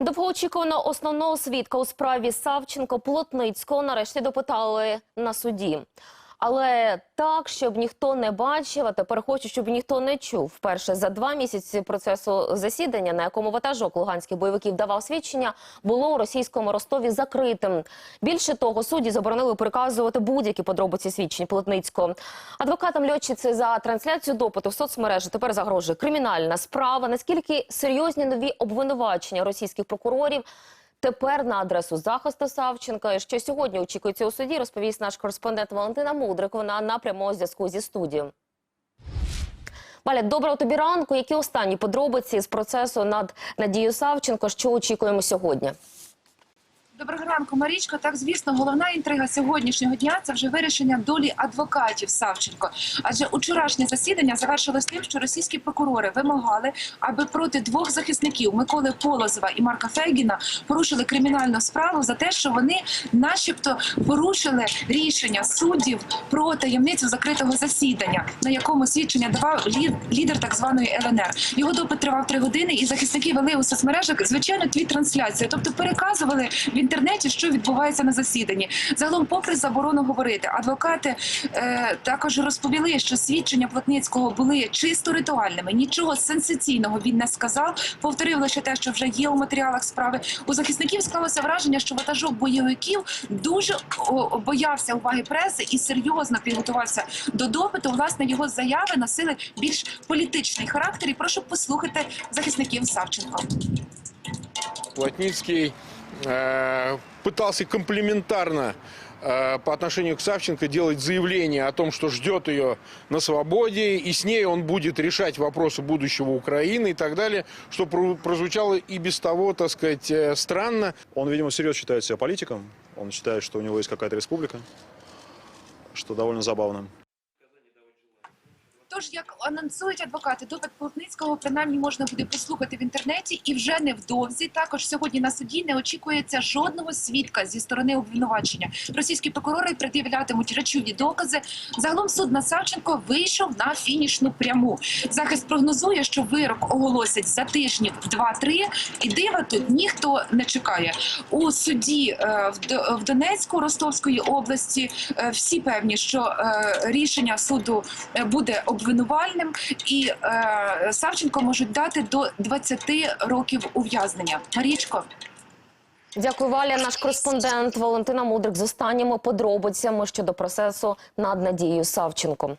Довгоочікуваного основного свідка у справі Савченко Плотницького нарешті допитали на суді. Але так, щоб ніхто не бачив, а тепер хочу, щоб ніхто не чув. Вперше за два місяці процесу засідання, на якому ватажок луганських бойовиків давав свідчення, було у російському Ростові закритим. Більше того, судді заборонили приказувати будь-які подробиці свідчень Плотницького. Адвокатам льотчиці за трансляцію допиту в соцмережі тепер загрожує кримінальна справа. Наскільки серйозні нові обвинувачення російських прокурорів Тепер на адресу захисту Савченка, що сьогодні очікується у суді, розповість наш кореспондент Валентина Мудрик. Вона на прямому зв'язку зі студією. Валя, доброго тобі ранку. Які останні подробиці з процесу над Надією Савченко? Що очікуємо сьогодні? Доброго ранку, Марічко. Так, звісно, головна інтрига сьогоднішнього дня це вже вирішення долі адвокатів Савченко. Адже учорашнє засідання завершилось тим, що російські прокурори вимагали, аби проти двох захисників Миколи Полозова і Марка Фейгіна порушили кримінальну справу за те, що вони, начебто, порушили рішення суддів про таємницю закритого засідання, на якому свідчення давав лі- лідер так званої ЛНР. Його допит тривав три години, і захисники вели у соцмережах звичайно твіт трансляцію, тобто переказували в інтернеті, що відбувається на засіданні. Загалом, попри заборону говорити, адвокати е, також розповіли, що свідчення Плотницького були чисто ритуальними. Нічого сенсаційного він не сказав. Повторив лише те, що вже є у матеріалах справи. У захисників склалося враження, що ватажок бойовиків дуже боявся уваги преси і серйозно підготувався до допиту. Власне, його заяви носили більш політичний характер. І прошу послухати захисників Савченко. Плотницкий э, пытался комплементарно э, по отношению к Савченко делать заявление о том, что ждет ее на свободе, и с ней он будет решать вопросы будущего Украины и так далее, что про- прозвучало и без того, так сказать, э, странно. Он, видимо, всерьез считает себя политиком. Он считает, что у него есть какая-то республика, что довольно забавно. Тож, як анонсують адвокати, допит Плотницького принаймні можна буде послухати в інтернеті, і вже невдовзі також сьогодні на суді не очікується жодного свідка зі сторони обвинувачення. Російські прокурори пред'являтимуть речові докази. Загалом суд на Савченко вийшов на фінішну пряму. Захист прогнозує, що вирок оголосять за тижнів два-три, і дива тут ніхто не чекає. У суді е, в Донецьку Ростовської області е, всі певні, що е, рішення суду буде обвинувальним, і е, Савченко можуть дати до 20 років ув'язнення. Марічко. Дякую, Валя. Наш кореспондент Валентина Мудрик з останніми подробицями щодо процесу над Надією Савченко.